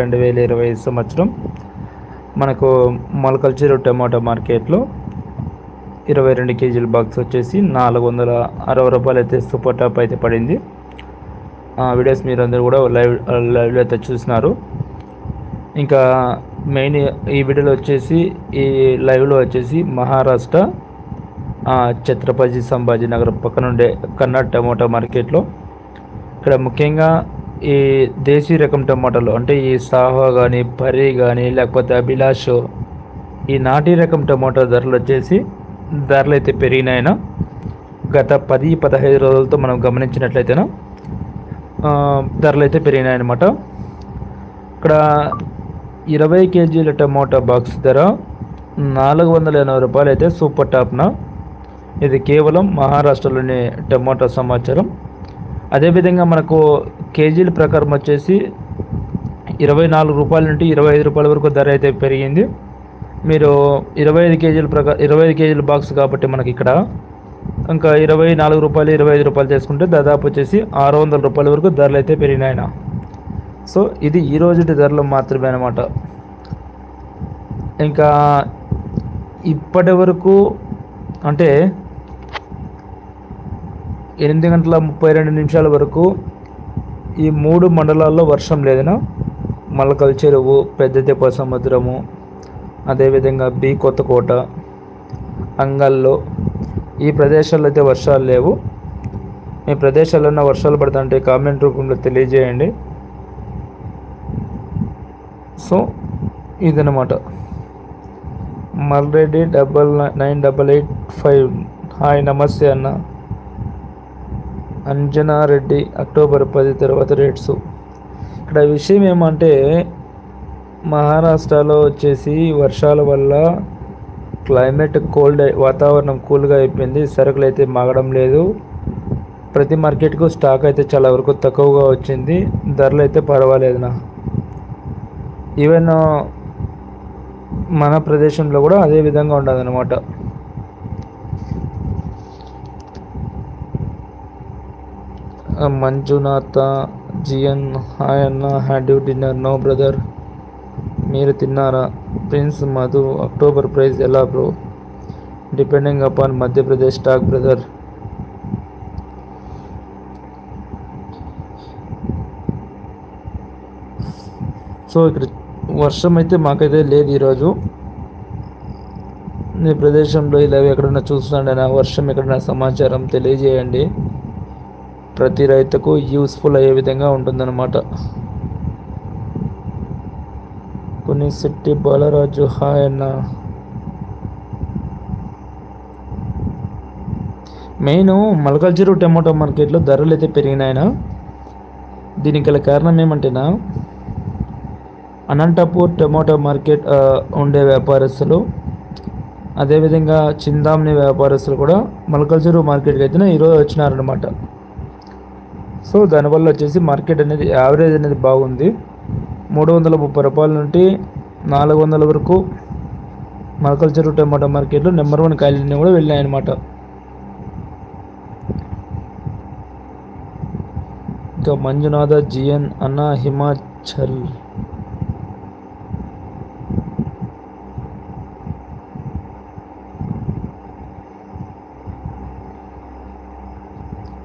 రెండు వేల ఇరవై సంవత్సరం మనకు మొలకల్చూరు టమాటో మార్కెట్లో ఇరవై రెండు కేజీల బాక్స్ వచ్చేసి నాలుగు వందల అరవై రూపాయలు అయితే సూపర్ టాప్ అయితే పడింది. ఆ వీడియోస్ మీరు అందరూ కూడా లైవ్ లైవ్లో అయితే చూసినారు. ఇంకా మెయిన్ ఈ వీడియోలో వచ్చేసి ఈ లైవ్లో వచ్చేసి మహారాష్ట్ర ఛత్రపతి సంభాజీ నగర్ పక్కనుండే కన్నడ టమోటా మార్కెట్లో. ఇక్కడ ముఖ్యంగా ఈ దేశీ రకం టమాటాలు అంటే ఈ సాహో కానీ పరి కానీ లేకపోతే అభిలాష్ ఈ నాటి రకం టమాటా ధరలు వచ్చేసి ధరలు అయితే పెరిగినాయన. గత పది పదహైదు రోజులతో మనం గమనించినట్లయితేనా ధరలు అయితే పెరిగినాయన్నమాట. ఇక్కడ ఇరవై కేజీల టమోటా బాక్స్ ధర నాలుగు వందల ఎనభై రూపాయలు అయితే సూపర్ టాప్న. ఇది కేవలం మహారాష్ట్రలోని టమోటా సమాచారం. అదేవిధంగా మనకు కేజీల ప్రకారం వచ్చేసి ఇరవై నాలుగు రూపాయల నుండి ఇరవై ఐదు రూపాయల వరకు ధర అయితే పెరిగింది. మీరు ఇరవై ఐదు కేజీల ప్రకారం ఇరవై ఐదు కేజీల బాక్స్ కాబట్టి మనకి ఇక్కడ ఇంకా ఇరవై నాలుగు రూపాయలు ఇరవై ఐదు రూపాయలు చేసుకుంటే దాదాపు వచ్చేసి ఆరు వందల రూపాయల వరకు ధరలు అయితే పెరిగినాయన. సో ఇది ఈ రోజుటి ధరలు మాత్రమే అనమాట ఇంకా ఇప్పటి వరకు అంటే ఎనిమిది గంటల ముప్పై రెండు నిమిషాల వరకు ఈ మూడు మండలాల్లో వర్షం లేదనా మలకల్ చెరువు పెద్ద తెప్ప సముద్రము అదేవిధంగా బి కొత్తకోట అంగల్లో ఈ ప్రదేశాల్లో అయితే వర్షాలు లేవు. మీ ప్రదేశాల్లో వర్షాలు పడుతుంటే కామెంట్ రూపంలో తెలియజేయండి. సో ఇదనమాట Malreddy double nine double eight five. Hi నమస్తే అన్న. అంజనారెడ్డి అక్టోబర్ పది తర్వాత రేట్స్. ఇక్కడ విషయం ఏమంటే మహారాష్ట్రలో వచ్చేసి వర్షాల వల్ల క్లైమేట్ కోల్డ్ వాతావరణం కూల్గా అయిపోయింది. సరుకులు అయితే మాగడం లేదు. ప్రతి మార్కెట్కు స్టాక్ అయితే చాలా వరకు తక్కువగా వచ్చింది. ధరలు అయితే పర్వాలేదునా. ఈవెన్ మన ప్రదేశంలో కూడా అదే విధంగా ఉండదు అనమాట మంజునాథ జియన్ హాయ్ అన్న had you dinner no brother. మీరు తిన్నారా? ప్రిన్స్ మధు అక్టోబర్ ప్రైస్ ఎలా bro? Depending upon Madhya Pradesh stock brother. So ఇక్కడ వర్షం అయితే మాకైతే లేదు ఈరోజు. మీ ప్రదేశంలో ఇలా ఎక్కడన్నా చూస్తున్నాడైనా వర్షం ఎక్కడైనా సమాచారం తెలియజేయండి. ప్రతి రైతుకు యూస్ఫుల్ అయ్యే విధంగా ఉంటుందన్నమాట. కొన్నిసెట్టి బాలరాజు హాయ్ అన్న. మెయిన్ మలకల్చెరు టమాటో మార్కెట్లో ధరలు అయితే పెరిగినాయన దీనికి గల కారణం ఏమంటేనా అనంతపూర్ టమాటో మార్కెట్ ఉండే వ్యాపారస్తులు అదేవిధంగా చిందామ్ని వ్యాపారస్తులు కూడా మలకల్చెరు మార్కెట్కి అయితే ఈరోజు వచ్చినారనమాట సో దానివల్ల వచ్చేసి మార్కెట్ అనేది యావరేజ్ అనేది బాగుంది. మూడు వందల ముప్పై రూపాయల నుండి నాలుగు వందల వరకు మలకల్చర్ టమాటో మార్కెట్లో నెంబర్ వన్ కాయలన్నీ కూడా వెళ్ళాయన్నమాట ఇంకా మంజునాథ జిఎన్ అన్న Himachal.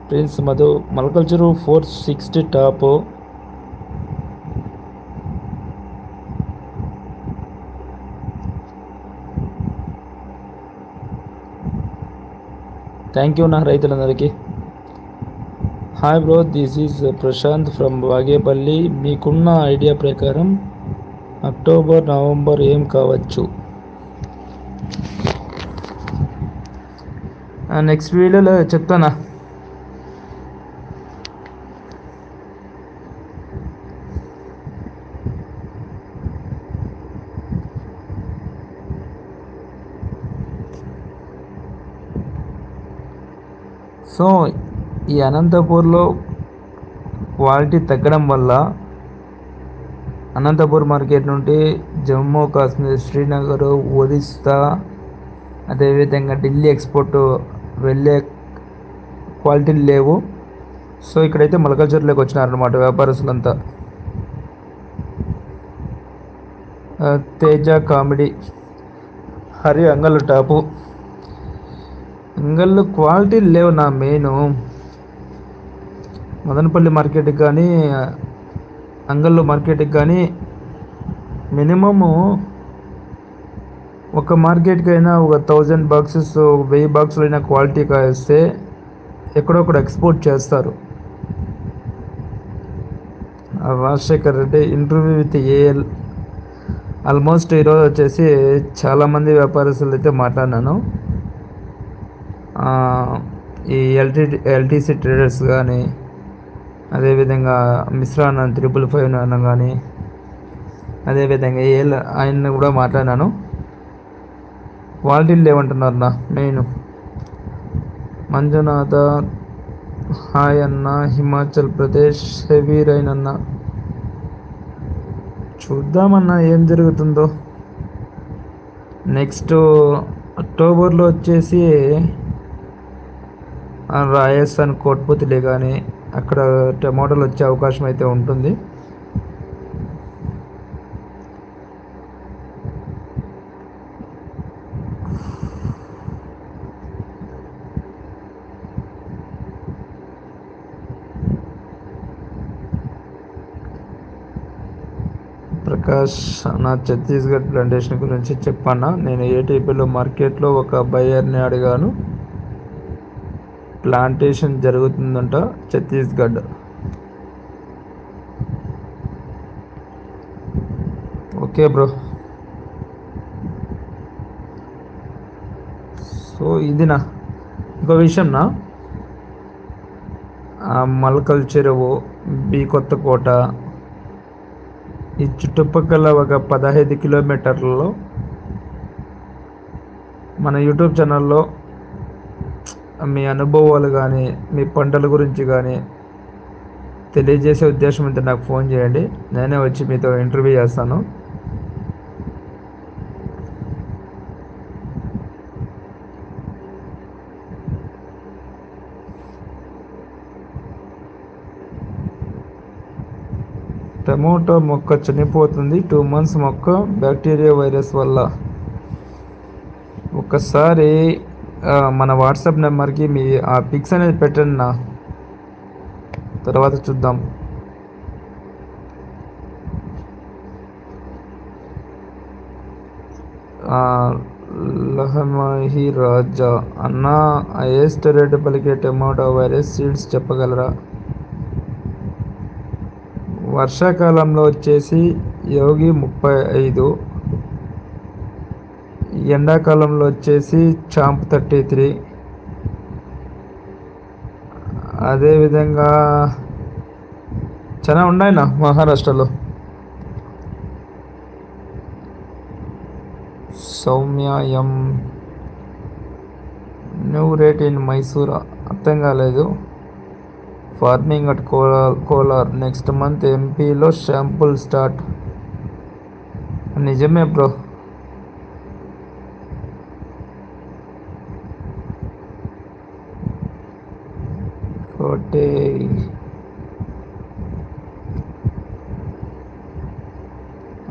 Prince Madhu Mulakalacheruvu four sixty top. Thank you నా రైతులందరికీ. Hi bro this is Prashant from Vagepalli మీకున్న ఐడియా ప్రకారం అక్టోబర్ నవంబర్ ఏం కావచ్చు? నెక్స్ట్ వీడియోలో చెప్తానా? సో ఈ అనంతపూర్లో క్వాలిటీ తగ్గడం వల్ల అనంతపూర్ మార్కెట్ నుండి జమ్మూ కాశ్మీర్ శ్రీనగర్ ఒరిస్సా అదేవిధంగా ఢిల్లీ ఎక్స్పోర్ట్ వెళ్ళే క్వాలిటీలు లేవు. సో ఇక్కడైతే మలకల్చర్లోకి వచ్చినారనమాట వ్యాపారస్తులంతా. తేజ కామెడీ. హరి అంగల్ టాపు. అంగల్లో క్వాలిటీ లేవు నా మెయిన్. మదనపల్లి మార్కెట్కి కానీ అంగళ్ళు మార్కెట్కి కానీ మినిమము ఒక మార్కెట్కి అయినా ఒక థౌజండ్ బాక్సెస్ వెయ్యి బాక్సులు అయినా క్వాలిటీ కాస్తే ఎక్కడొక్కడ ఎక్స్పోర్ట్ చేస్తారు. Rajasekhar Reddy interview with A L almost ఈరోజు వచ్చేసి చాలామంది వ్యాపారస్తులు అయితే మాట్లాడినాను. ఈ ఎల్టీ ఎల్టీసీ ట్రేడర్స్ కానీ అదేవిధంగా మిశ్రా అన్న త్రిపుల్ ఫైవ్ అన్న కానీ అదేవిధంగా ఏఎల్ ఆయన కూడా మాట్లాడినాను. క్వాలిటీలు లేవంటున్నారు నా మెయిన్ మంజునాథ హాయ్ అన్న హిమాచల్ ప్రదేశ్ హెవీ రైన్ అన్న. చూద్దామన్నా ఏం జరుగుతుందో. నెక్స్ట్ అక్టోబర్లో వచ్చేసి రాజస్థాన్ కోట్పుతిలే కానీ అక్కడ టమాటోలు వచ్చే అవకాశం అయితే ఉంటుంది. ప్రకాష్ నా ఛత్తీస్గఢ్ ప్లాంటేషన్ గురించి చెప్పన్నా. నేను ఏటీపీలో మార్కెట్లో ఒక బయర్ని అడిగాను. ప్లాంటేషన్ జరుగుతుందంట ఛత్తీస్గఢ్. Okay bro. సో ఇది నా ఇంకో విషయం నా చెరువు బి కొత్తకోట ఈ చుట్టుపక్కల ఒక పదహైదు కిలోమీటర్లలో మన యూట్యూబ్ ఛానల్లో మీ అనుభవాలు కానీ మీ పంటల గురించి కానీ తెలియజేసే ఉద్దేశం ఉంటే నాకు ఫోన్ చేయండి. నేనే వచ్చి మీతో ఇంటర్వ్యూ చేస్తాను. టమోటా మొక్క చనిపోతుంది. టూ మంత్స్ మొక్క బ్యాక్టీరియా వైరస్ వల్ల. ఒకసారి మన వాట్సాప్ నెంబర్కి మీ ఆ పిక్స్ అనేది పెట్టండి నా. తర్వాత చూద్దాం. లహమహి రాజా. అన్న హైయెస్ట్ రేటు పలికే టమాటో వైరస్ సీడ్స్ చెప్పగలరా? వర్షాకాలంలో వచ్చేసి యోగి ముప్పై ఐదు. ఎండాకాలంలో వచ్చేసి చాంప్ థర్టీ త్రీ. అదేవిధంగా చాలా ఉన్నాయినా మహారాష్ట్రలో. Soumya M. New rate in Mysore అర్థం కాలేదు. Farming at Kolar Kolar next month ఎంపీలో sample start. నిజమే బ్రో. అంటే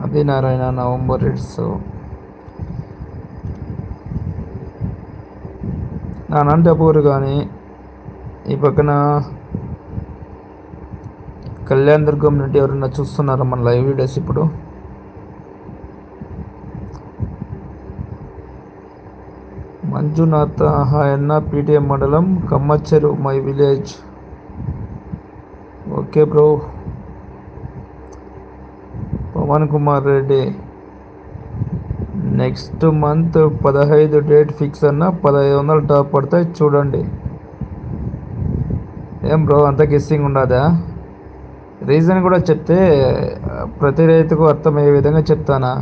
అదే నారాయణ నవంబర్ ఎడ్స్. నా అనంతపూర్ కానీ ఈ పక్కన కళ్యాణ్ దుర్గం నుండి ఎవరైనా చూస్తున్నారా మన లైవ్ వీడియోస్ ఇప్పుడు? మంజునాథ్ హాయన్న పీటీఎం మండలం Kammacheru my village. Okay bro. Pavan Kumar Reddy. Next month పదహైదు డేట్ ఫిక్స్ అన్న పదహైదు వందలు టాప్ పడతాయి చూడండి. ఏం బ్రో అంత గెస్సింగ్ ఉండదా? రీజన్ కూడా చెప్తే ప్రతి రైతుకు అర్థమయ్యే విధంగా చెప్తానా?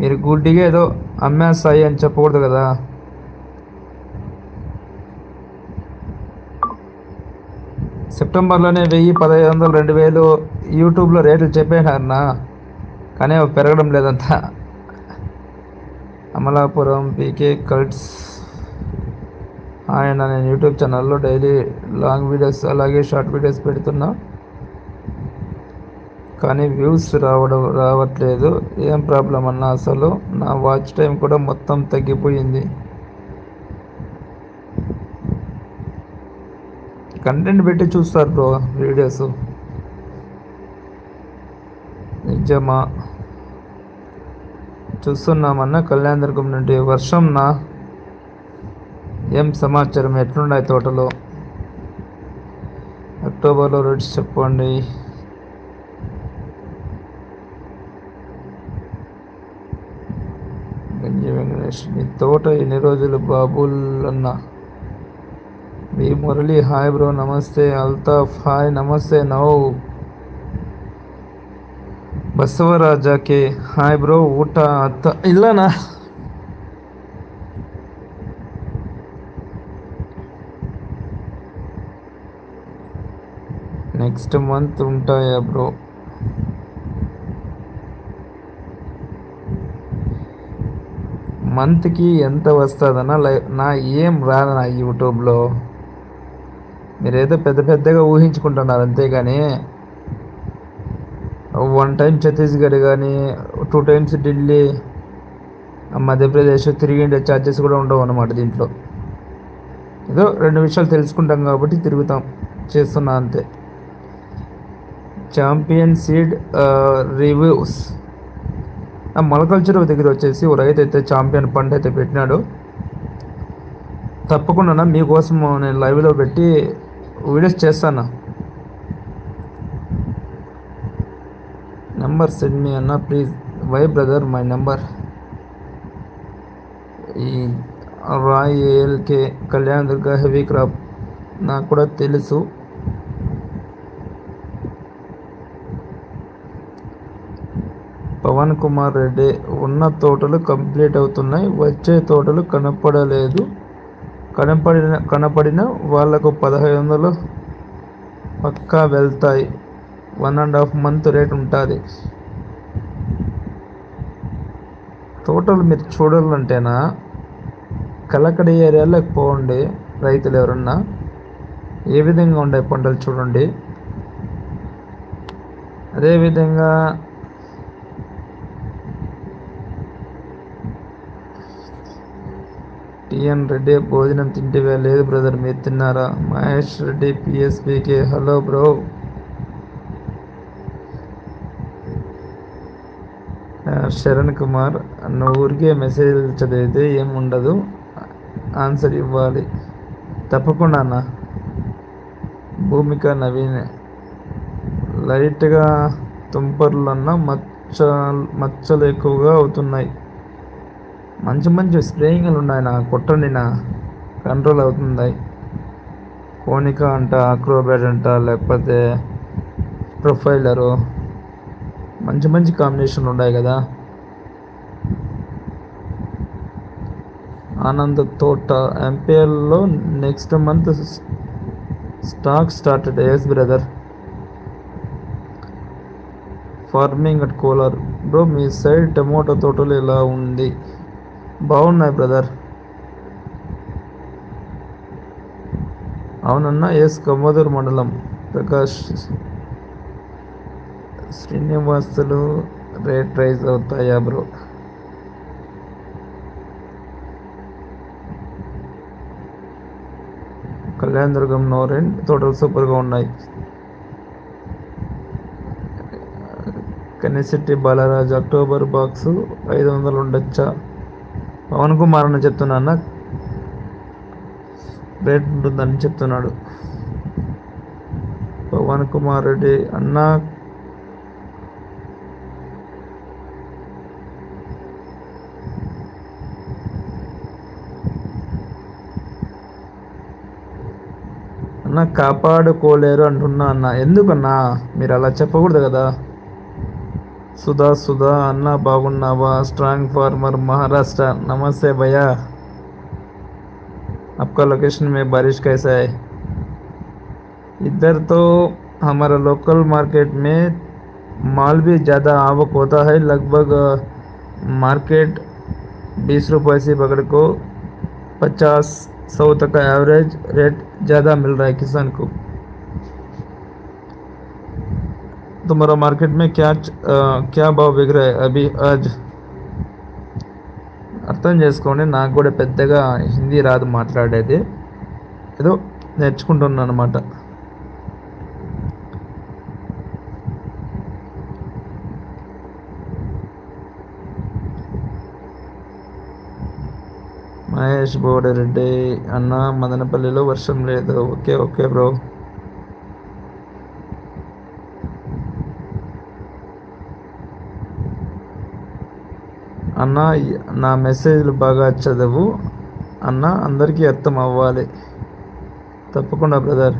మీరు గుడ్డిగా ఏదో అమ్మేస్తాయి అని చెప్పకూడదు కదా. సెప్టెంబర్లోనే వెయ్యి పదహైదు వందలు రెండు వేలు యూట్యూబ్లో రేట్లు చెప్పేనారన్నా కానీ అవి పెరగడం లేదంతా అమలాపురం పీకే కల్ట్స్. ఆయన నేను యూట్యూబ్ ఛానల్లో డైలీ లాంగ్ వీడియోస్ అలాగే షార్ట్ వీడియోస్ పెడుతున్నా. కానీ వ్యూస్ రావడం రావట్లేదు. ఏం ప్రాబ్లం అన్న అసలు నా వాచ్ టైం కూడా మొత్తం తగ్గిపోయింది. కంటెంట్ పెట్టి చూస్తారు బ్రో వీడియోస్. నిజమా? చూస్తున్నామన్న కళ్యాణదుర్గం నుండి వర్షం నా ఏం సమాచారం? ఎట్లున్నాయి తోటలో? అక్టోబర్లో రేట్స్ చెప్పండి. గంజి వెంకటేష్ నీ తోట ఎన్ని రోజులు బాబులన్న వి మురళి హాయ్ బ్రో నమస్తే అల్తాఫ్ హాయ్ నమస్తే నవ్ ಬಸವರಾಜಕ್ಕೆ ಹಾಯ್ ಬ್ರೋ ಊಟ ಅತ್ತ ಇಲ್ಲನಾ నెక్స్ట్ మంత్ ఉంటాయా బ్రో మంత్కి ఎంత వస్తుందన్న లై నా ఏం రాదన్న యూట్యూబ్లో మీరేదో పెద్ద పెద్దగా ఊహించుకుంటున్నారు అంతేగాని వన్ టైం ఛత్తీస్గఢ్ కానీ టూ టైమ్స్ ఢిల్లీ మధ్యప్రదేశ్ తిరిగిండే ఛార్జెస్ కూడా ఉండవు అన్నమాట దీంట్లో. ఏదో రెండు విషయాలు తెలుసుకుంటాం కాబట్టి తిరుగుతాం చేస్తున్నా అంతే. ఛాంపియన్ సీడ్ రివ్యూస్ మొలకల్చర్ దగ్గర వచ్చేసి ఓ రైతు అయితే ఛాంపియన్ పంట అయితే పెట్టినాడు. తప్పకుండా మీకోసం నేను లైవ్లో పెట్టి వీడియోస్ చేస్తాను? నెంబర్ సెండ్ మీ అన్న please why brother my number ఈ Roy ALK Kalyan Durga heavy crop. నాకు కూడా తెలుసు. పవన్ కుమార్ రెడ్డి ఉన్న తోటలు కంప్లీట్ అవుతున్నాయి వచ్చే తోటలు కనపడలేదు. కనపడిన కనపడిన వాళ్ళకు పదహైదు వందలు పక్కా వెళ్తాయి. One and half month rate ఉంటుంది. తోటలు మీరు చూడాలంటేనా కలకడి ఏరియాలోకి పోండి రైతులు ఎవరన్నా ఏ విధంగా ఉండే పంటలు చూడండి. అదేవిధంగా టిఎన్ రెడ్డి భోజనం తింటివే లేదు బ్రదర్ మీరు తిన్నారా? Mahesh Reddy PSPK. Hello bro. Sharan Kumar నువ్వు ఊరికే మెసేజ్ చదివితే ఏముండదు. ఆన్సర్ ఇవ్వాలి. తప్పకుండా అన్న. భూమిక నవీన్. లైట్గా తుంపర్లన్న మచ్చ మచ్చలు ఎక్కువగా అవుతున్నాయి. మంచి మంచి స్ప్రేయింగ్లు ఉన్నాయి. నా కొట్టండి కంట్రోల్ అవుతుంది. కోనిక అంట అక్రోబెడ్ అంట లేకపోతే ప్రొఫైలరు మంచి మంచి కాంబినేషన్లు ఉన్నాయి కదా. ఆనంద్ తోట ఎంపీఎల్లో next month stock started. Yes brother. Farming at Kolar. Bro me side tomato తోటలు ఎలా ఉంది? బాగున్నాయి బ్రదర్ అవునన్నా ఎస్ కమ్మదూరు మండలం. ప్రకాష్ శ్రీనివాసులు రేట్ రైజ్ అవుతాయా బ్రో కళ్యాణ దుర్గం నోరెన్ తోటలు సూపర్గా ఉన్నాయి. కనిశెట్టి బాలరాజు అక్టోబర్ బాక్సు ఐదు వందలు ఉండొచ్చా? పవన్ కుమార్ అని చెప్తున్నా రేట్ ఉంటుందని చెప్తున్నాడు. పవన్ కుమార్ రెడ్డి అన్నా. అన్న కాపాడుకోలేరు అంటున్నా అన్న. ఎందుకన్నా? మీరు అలా చెప్పకూడదు కదా. సుధా సుధా అన్న బాగున్నావా స్ట్రాంగ్ ఫార్మర్ మహారాష్ట్ర నమస్తే భయ్యా आपका लोकेशन में बारिश कैसा है इधर तो हमारा लोकल मार्केट में माल भी ज़्यादा आवक होता है लगभग मार्केट बीस रुपये से पकड़ को पचास सौ तक का एवरेज रेट ज़्यादा मिल रहा है किसान को तुम्हारा मार्केट में क्या आ, क्या भाव बिक रहा है अभी आज అర్థం చేసుకోండి నాకు కూడా పెద్దగా హిందీ రాదు మాట్లాడేది ఏదో నేర్చుకుంటున్నాను అనమాట మహేష్ బోడరెడ్డి అన్న మదనపల్లిలో వర్షం లేదు ఓకే ఓకే బ్రో అన్న నా మెసేజ్లు బాగా చదువు. అన్న అందరికీ అర్థం అవ్వాలి. తప్పకుండా బ్రదర్.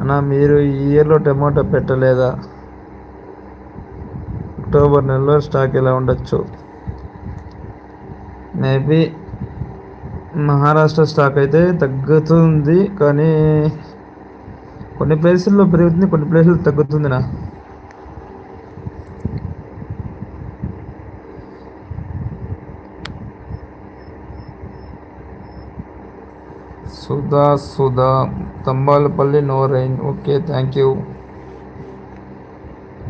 అన్న మీరు ఈ ఇయర్లో టమాటో పెట్టలేదా? అక్టోబర్ నెలలో స్టాక్ ఎలా ఉండొచ్చు? మేబీ మహారాష్ట్ర స్టాక్ అయితే తగ్గుతుంది కానీ కొన్ని ప్లేసుల్లో పెరుగుతుంది కొన్ని ప్లేసులు తగ్గుతుంది నా Sudha Sudha Thambalapalli no rain okay thank you.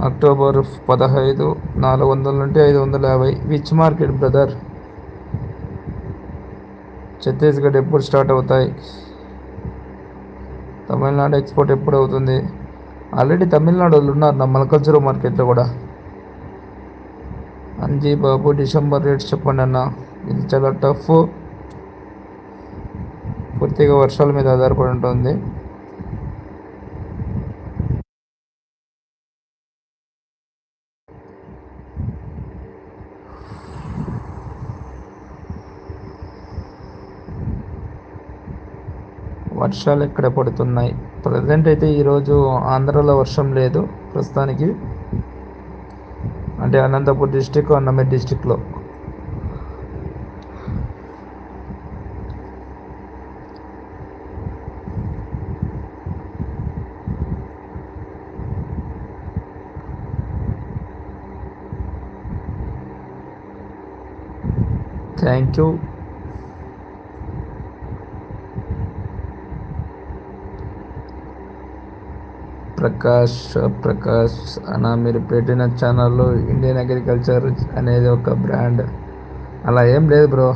October పదహైదు నాలుగు వందల నుండి ఐదు వందల యాభై. Which market brother? ఛత్తీస్గఢ్ ఎప్పుడు స్టార్ట్ అవుతాయి? తమిళనాడు ఎక్స్పోర్ట్ ఎప్పుడు అవుతుంది? ఆల్రెడీ తమిళనాడు వాళ్ళు ఉన్నారు నా మల్కల్చర్ మార్కెట్లో కూడా. అంజీ బాబు డిసెంబర్ రేట్స్ చెప్పండి అన్న. ఇది చాలా టఫ్. పూర్తిగా వర్షాల మీద ఆధారపడి ఉంటుంది. వర్షాలు ఎక్కడ పడుతున్నాయి? ప్రజెంట్ అయితే ఈరోజు ఆంధ్రాలో వర్షం లేదు ప్రస్తుతానికి. అంటే అనంతపూర్ డిస్టిక్ అన్నమయ్య డిస్టిక్లో. థ్యాంక్ యూ ప్రకాష్ ప్రకాష్ అన్న మీరు పెట్టిన ఛానల్లో ఇండియన్ అగ్రికల్చర్ అనేది ఒక బ్రాండ్ అలా ఏం లేదు బ్రో.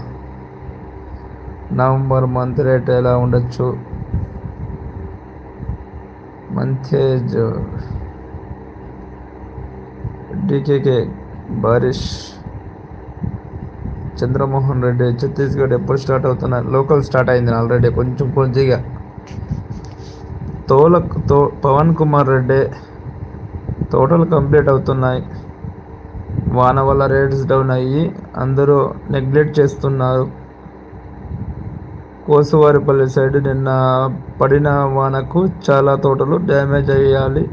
నవంబర్ మంత్ రేట్ ఎలా ఉండొచ్చు? మంతేజ్ డికేకే బారిష్ చంద్రమోహన్ రెడ్డి ఛత్తీస్గఢ్ ఎప్పుడు స్టార్ట్ అవుతున్నారు లోకల్ స్టార్ట్ అయింది ఆల్రెడీ కొంచెం కొద్దిగా తోల తో పవన్ కుమార్ రెడ్డి తోటలు కంప్లీట్ అవుతున్నాయి. వాన వల్ల రేట్స్ డౌన్ అయ్యి అందరూ నెగ్లెక్ట్ చేస్తున్నారు. కోసువారిపల్లి సైడ్ నిన్న పడిన వానకు చాలా తోటలు డ్యామేజ్ అయ్యాలి.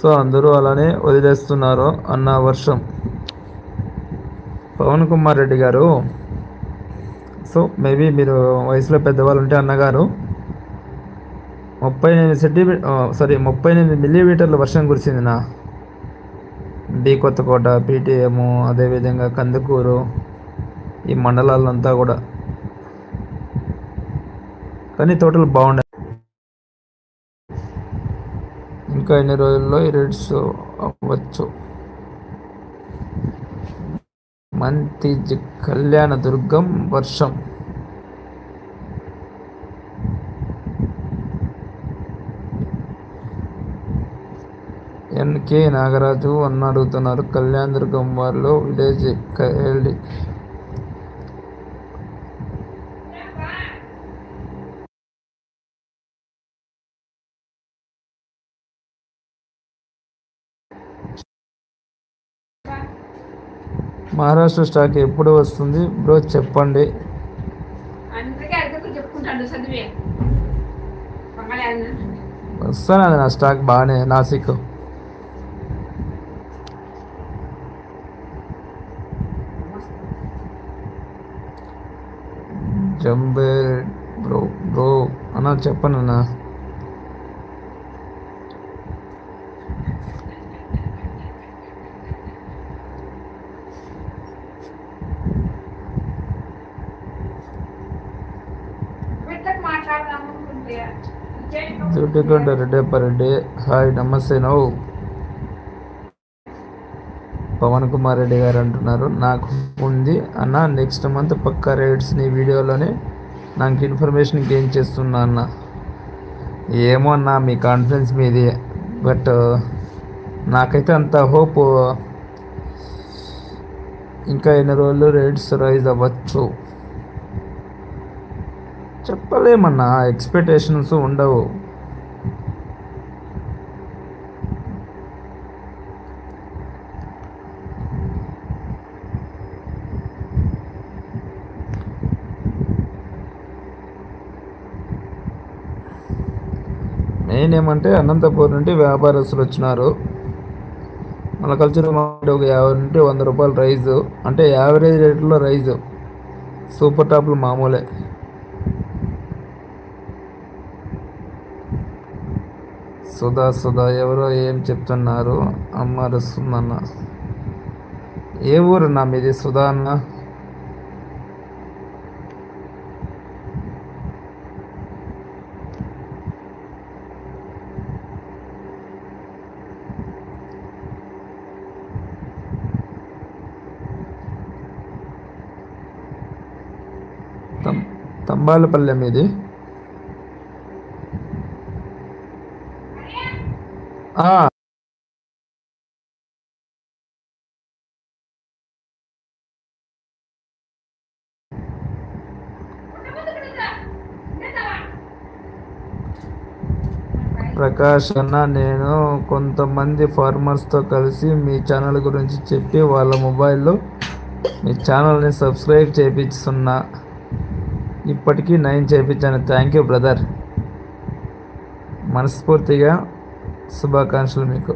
సో అందరూ అలానే వదిలేస్తున్నారు అన్న వర్షం. పవన్ కుమార్ రెడ్డి గారు. సో మేబీ మీరు వయసులో పెద్దవాళ్ళు ఉంటే అన్నగారు ముప్పై ఎనిమిది సెంటీమీ సారీ ముప్పై ఎనిమిది మిల్లీమీటర్ల వర్షం కురిసింది నా బి కొత్తకోట పీటీఎం అదేవిధంగా కందుకూరు ఈ మండలాలంతా కూడా. కానీ తోటలు బాగుండే ఇంకా ఎన్ని రోజుల్లో ఈ రేట్స్ అవ్వచ్చు? మంతి కళ్యాణ దుర్గం వర్షం. ఎన్కే నాగరాజు అన్న అడుగుతున్నారు కళ్యాణ దుర్గం వాళ్ళు విలేజ్ వెళ్ళి మహారాష్ట్ర స్టాక్ ఎప్పుడు వస్తుంది? బ్రో చెప్పండి. వస్తాను అది నా స్టాక్ బాగానే నాసిక్. జంబే బ్రో బ్రో అన్న చెప్పను అన్నా జ్యోతికంఠ హాయ్ నమస్తే నవ్వు పవన్ కుమార్ రెడ్డి గారు అంటున్నారు నాకు ఉంది. అన్న నెక్స్ట్ మంత్ పక్కా రేట్స్ నీ వీడియోలోనే నాకు ఇన్ఫర్మేషన్ గెయిన్ చేస్తున్నా అన్న. ఏమో అన్న మీ కాన్ఫిడెన్స్ మీది. బట్ నాకైతే అంత హోప్ ఇంకా ఎన్ని రోజులు రేట్స్ రైజ్ అవ్వచ్చు? చెప్పలేమన్నా ఎక్స్పెక్టేషన్స్ ఉండవు. మెయిన్ ఏమంటే అనంతపూర్ నుండి వ్యాపారస్తులు వచ్చినారు. మన కల్చర్ ఒక యాభై నుండి వంద రూపాయలు రైజు. అంటే యావరేజ్ రేట్లో రైజు. సూపర్ టాప్లు మామూలే. సుధా సుధా ఎవరో ఏం చెప్తున్నారు? అమ్మ రస్తుందన్న ఏ ఊరు నా మీది? సుధా అన్న? అంబాలపల్లెం మీది? ప్రకాష్ అన్న నేను కొంతమంది ఫార్మర్స్తో కలిసి మీ ఛానల్ గురించి చెప్పి వాళ్ళ మొబైల్లో మీ ఛానల్ని సబ్స్క్రైబ్ చేపిస్తున్నా. ఇప్పటికీ నయం చేయించాను. Thank you brother. మనస్ఫూర్తిగా శుభాకాంక్షలు మీకు.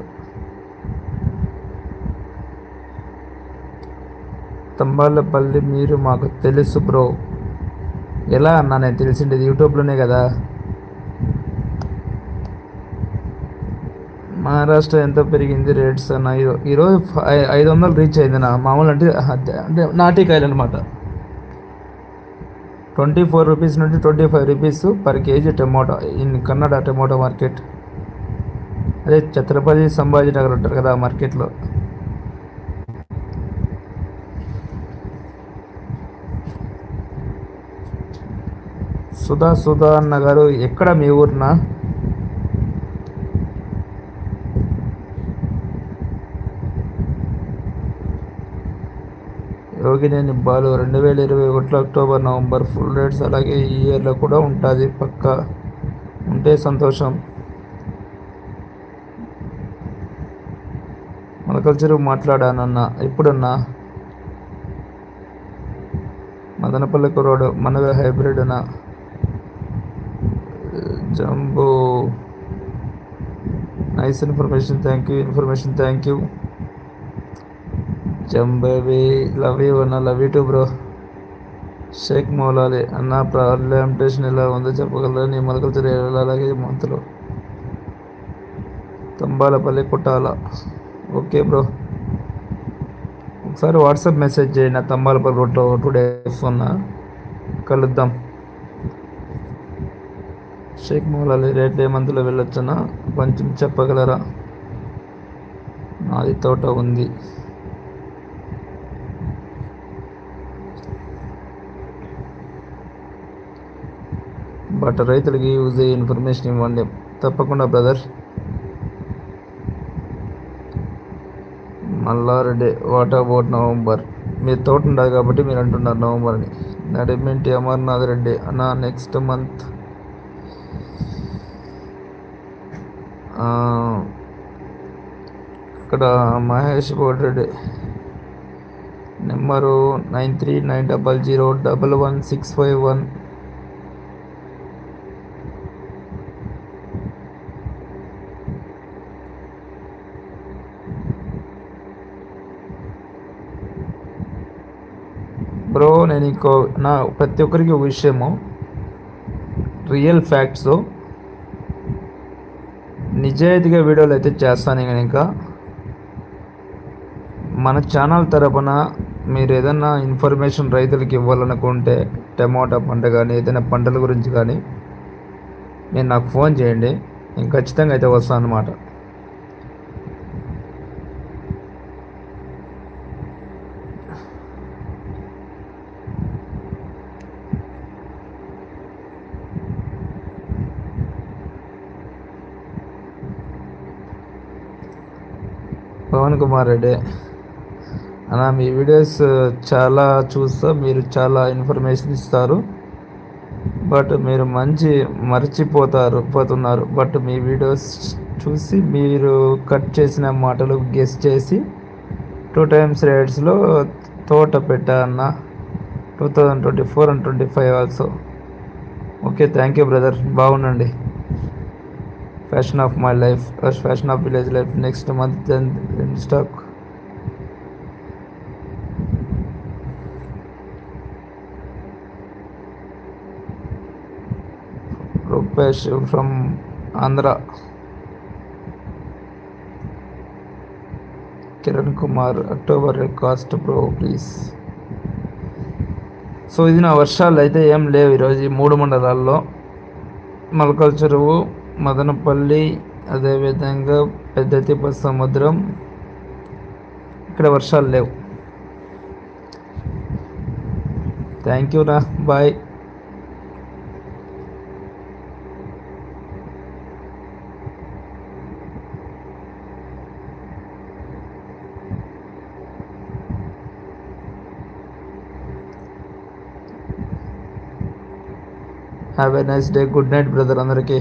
తంబాలపల్లి మీరు మాకు తెలుసు బ్రో. ఎలా అన్నా నేను తెలిసిండేది యూట్యూబ్లోనే కదా. మహారాష్ట్ర ఎంత పెరిగింది రేట్స్ అన్న? ఈరోజు ఐదు వందలు రీచ్ అయింది నా. మామూలు అంటే అంటే నాటికాయలు అనమాట ట్వంటీ ఫోర్ రూపీస్ నుండి twenty five rupees per KG tomato in Kannada tomato market. అదే ఛత్రపతి సంభాజీ నగర్ ఉంటారు కదా ఆ మార్కెట్లో. సుధా సుధా అన్న గారు ఎక్కడ మీ ఊరినా? యోగినేని బాలు రెండు వేల ఇరవై ఒకటిలో అక్టోబర్ నవంబర్ ఫుల్ రేట్స్ అలాగే ఈ ఇయర్లో కూడా ఉంటుంది. పక్క ఉంటే సంతోషం. మన కల్చర్ మాట్లాడానన్నా ఎప్పుడన్నా మదనపల్లి కురోడు మనవే హైబ్రిడ్ అన్న jumbo. Nice information thank you information thank you జంబేబీ love you అన్న love you too bro. Sheikh Moulali అన్న ప్రాబ్లమ్టేషన్ ఎలా ఉందో చెప్పగలరా? నీ మొలకలు తెలియాలి అలాగే మంత్లో తంబాలపల్లి కుట్టాల. Okay bro. ఒకసారి వాట్సాప్ మెసేజ్ చేయండి తంబాలపల్లి రోడ్లో టూ డేస్ ఉన్న కలుద్దాం. షేక్ మౌలాలి రేట్లు ఏ మంత్లో వెళ్ళొచ్చన్నా. కొంచెం చెప్పగలరా? నాది తోట ఉంది. బట్ రైతులకి యూజ్ అయ్యే ఇన్ఫర్మేషన్ ఇవ్వండి. తప్పకుండా brother. Mallareddy what about November? మీరు తోట ఉండదు కాబట్టి మీరు అంటున్నారు నవంబర్ అని. నడిమింటి అమర్నాథ్ రెడ్డి అన్న నెక్స్ట్ మంత్. ఇక్కడ Mahesh board Reddy. Number nine three nine double zero double one six five one. Bro నా ప్రతి ఒక్కరికి ఒక విషయము. Real facts. నిజాయితీగా వీడియోలు అయితే చేస్తాను ఇంకా మన ఛానల్ తరపున మీరు ఏదైనా ఇన్ఫర్మేషన్ రైతులకు ఇవ్వాలనుకుంటే టమాటా పంట కానీ ఏదైనా పంటల గురించి కానీ మీరు నాకు ఫోన్ చేయండి. నేను ఖచ్చితంగా అయితే వస్తాను అన్నమాట. పవన్ కుమార్ రెడ్డి. అన్న మీ వీడియోస్ చాలా చూస్తా మీరు చాలా ఇన్ఫర్మేషన్ ఇస్తారు. బట్ మీరు మంచి మర్చిపోతారు పోతున్నారు. బట్ మీ వీడియోస్ చూసి మీరు కట్ చేసిన మాటలు గెస్ చేసి టూ టైమ్స్ రేట్స్లో తోట పెట్టా అన్న. Two thousand twenty four and twenty five also okay thank you brother బాగుండండి. Fashion of my life fashion of village life next month stock Rupesh from Andhra Kiran Kumar October cost pro please so ఇది నా వర్షాలు అయితే ఏం లేవు ఈరోజు ఈ మూడు మండలాల్లో. మలకల్ చెరువు మదనపల్లి అదేవిధంగా పెద్ద తిప్ప సముద్రం. ఇక్కడ వర్షాలు లేవు. థ్యాంక్ యూ రా. Bye have a nice day good night brother అందరికీ.